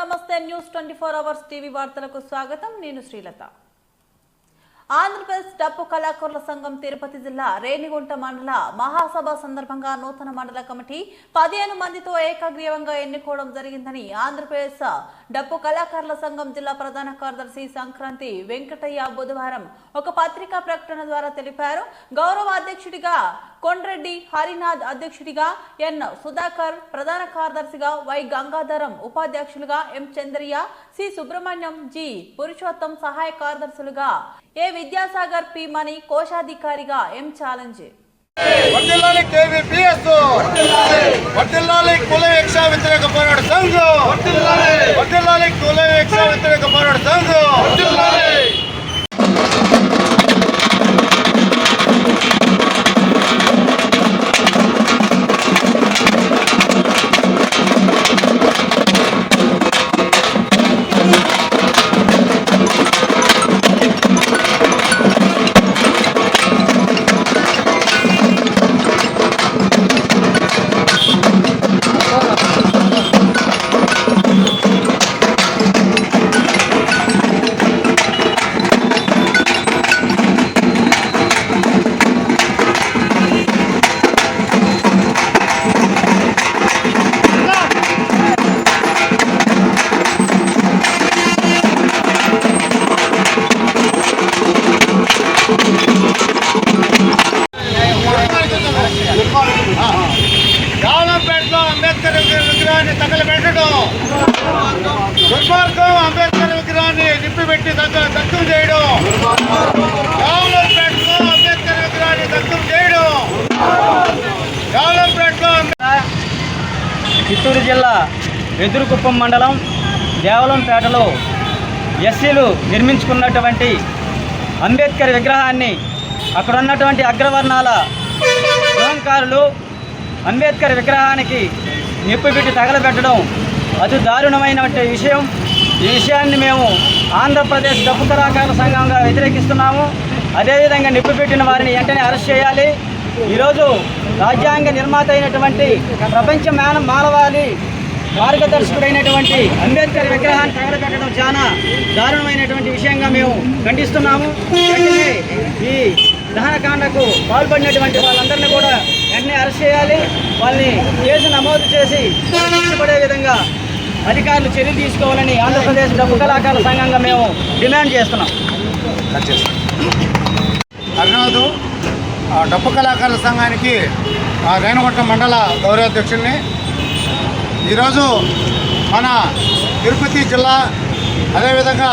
నమస్తే news twenty four hours TV వార్తలకు స్వాగతం. నేను శ్రీలత. ఆంధ్రప్రదేశ్ డప్పు కళాకారుల సంఘం తిరుపతి జిల్లా రేణిగుంట మండల మహాసభ సందర్భంగా నూతన మండల కమిటీ పదిహేను మందితో ఏకగ్రీవంగా ఎన్నుకోవడం జరిగిందని ఆంధ్రప్రదేశ్ డప్పు కళాకారుల సంఘం జిల్లా ప్రధాన కార్యదర్శి సంక్రాంతి వెంకటయ్య బుధవారం ఒక పత్రికా ప్రకటన ద్వారా తెలిపారు. గౌరవ అధ్యక్షుడిగా కొండ్రెడ్డి హరినాథ్ అధ్యక్షుడిగా ఎన్ సుధాకర్ ప్రధాన కార్యదర్శిగా వై గంగాధరం ఉపాధ్యక్షులుగా M Chandraiah C Subrahmanyam G Purushottam సహాయ కార్యదర్శులుగా ఏ విద్యాసాగర్ పి మణి కోశాధికారిగా ఎం ఛాలెంజ్? కేవీపీఎస్ కుల వ్యతిరేక పోరాట సంఘం కుల వ్యతిరేక పోరాట సంఘం. దుర్మార్గం అంబేద్కర్ విగ్రహాన్ని నిప్పిపెట్టి దగ్గర చేయడం. యాలంపేటలో అంబేద్కర్ విగ్రహాన్ని దగ్ధం చేయడం. యాలంపేటలో చిత్తూరు జిల్లా వెదురుకుప్పం మండలం దేవలంపేటలో ఎస్సీలు నిర్మించుకున్నటువంటి అంబేద్కర్ విగ్రహాన్ని అక్కడ ఉన్నటువంటి అగ్రవర్ణాల అహంకారులు అంబేద్కర్ విగ్రహానికి నిప్పుపెట్టి తగలబెట్టడం అతి దారుణమైనటువంటి విషయం. ఈ విషయాన్ని మేము ఆంధ్రప్రదేశ్ డప్పు కళాకారుల సంఘంగా వ్యతిరేకిస్తున్నాము. అదేవిధంగా నిప్పుపెట్టిన వారిని వెంటనే అరెస్ట్ చేయాలి. ఈరోజు రాజ్యాంగ నిర్మాత అయినటువంటి ప్రపంచ మాన మానవాళి మార్గదర్శకుడైనటువంటి అంబేద్కర్ విగ్రహాన్ని తగలబెట్టడం చాలా దారుణమైనటువంటి విషయంగా మేము ఖండిస్తున్నాము. వెంటనే ఈ దహనకాండకు పాల్పడినటువంటి వాళ్ళందరినీ కూడా వెంటనే అరెస్ట్ చేయాలి. వాళ్ళని కేసు నమోదు చేసి పడే విధంగా అధికారులు చర్యలు తీసుకోవాలని ఆంధ్రప్రదేశ్ డబ్బు కళాకారుల సంఘంగా మేము డిమాండ్ చేస్తున్నాం. అర్నాథు ఆ డప్పు కళాకారుల సంఘానికి ఆ రేణుగుంట మండల గౌరవాధ్యక్షుడిని ఈరోజు మన తిరుపతి జిల్లా అదేవిధంగా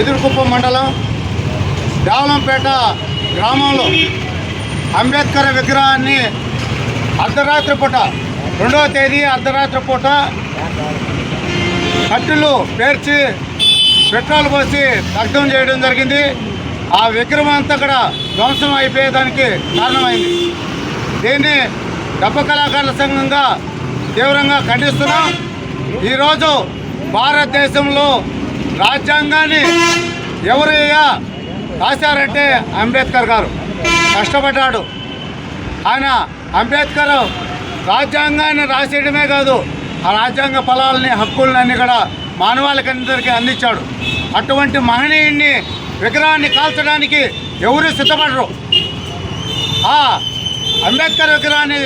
ఎదురుకుప్పం మండలం దేవలంపేట గ్రామంలో అంబేద్కర్ విగ్రహాన్ని అర్ధరాత్రి పూట రెండవ తేదీ అర్ధరాత్రి పూట కట్టెలు పేర్చి పెట్రోల్ పోసి దగ్ధం చేయడం జరిగింది. ఆ విగ్రహం అంతా కూడా ధ్వంసం అయిపోయేదానికి కారణమైంది. దీన్ని డబ్బ కళాకారుల సంఘంగా తీవ్రంగా ఖండిస్తున్నాం. ఈరోజు భారతదేశంలో రాజ్యాంగాన్ని ఎవరయ్యా రాశారంటే అంబేద్కర్ గారు. కష్టపడ్డాడు. ఆయన అంబేద్కర్ రాజ్యాంగాన్ని రాసేయడమే కాదు ఆ రాజ్యాంగ ఫలాలని హక్కులని కూడా మానవాళికందరికీ అందించాడు. అటువంటి మహనీయుడిని విగ్రహాన్ని కాల్చడానికి ఎవరు సిద్ధపడరు. ఆ అంబేద్కర్ విగ్రహాన్ని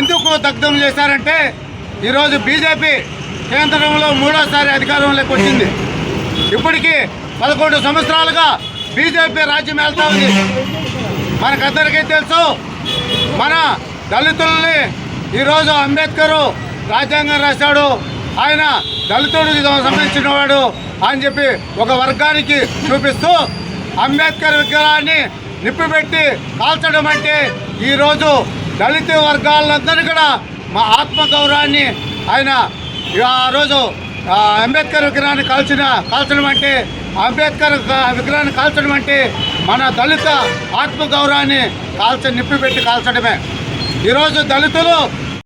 ఎందుకు దగ్ధం చేశారంటే ఈరోజు బీజేపీ కేంద్రంలో మూడోసారి అధికారంలోకి వచ్చింది. ఇప్పటికీ పదకొండు సంవత్సరాలుగా బీజేపీ రాజ్యం వెళ్తా ఉంది. మనకందరికీ తెలుసు మన దళితుల్ని ఈరోజు అంబేద్కర్ రాజ్యాంగం రాశాడు. ఆయన దళితుడికి సంబంధించిన వాడు అని చెప్పి ఒక వర్గానికి చూపిస్తూ అంబేద్కర్ విగ్రహాన్ని నిప్పిపెట్టి కాల్చడం అంటే ఈరోజు దళిత వర్గాలందరినీ కూడా మా ఆత్మగౌరవాన్ని ఆయన ఆ రోజు అంబేద్కర్ విగ్రహాన్ని కాల్చిన కాల్చడం అంటే అంబేద్కర్ విగ్రహాన్ని కాల్చడం అంటే మన దళిత ఆత్మగౌరవాన్ని కాల్చ నిప్పిపెట్టి కాల్చడమే. ఈరోజు దళితులు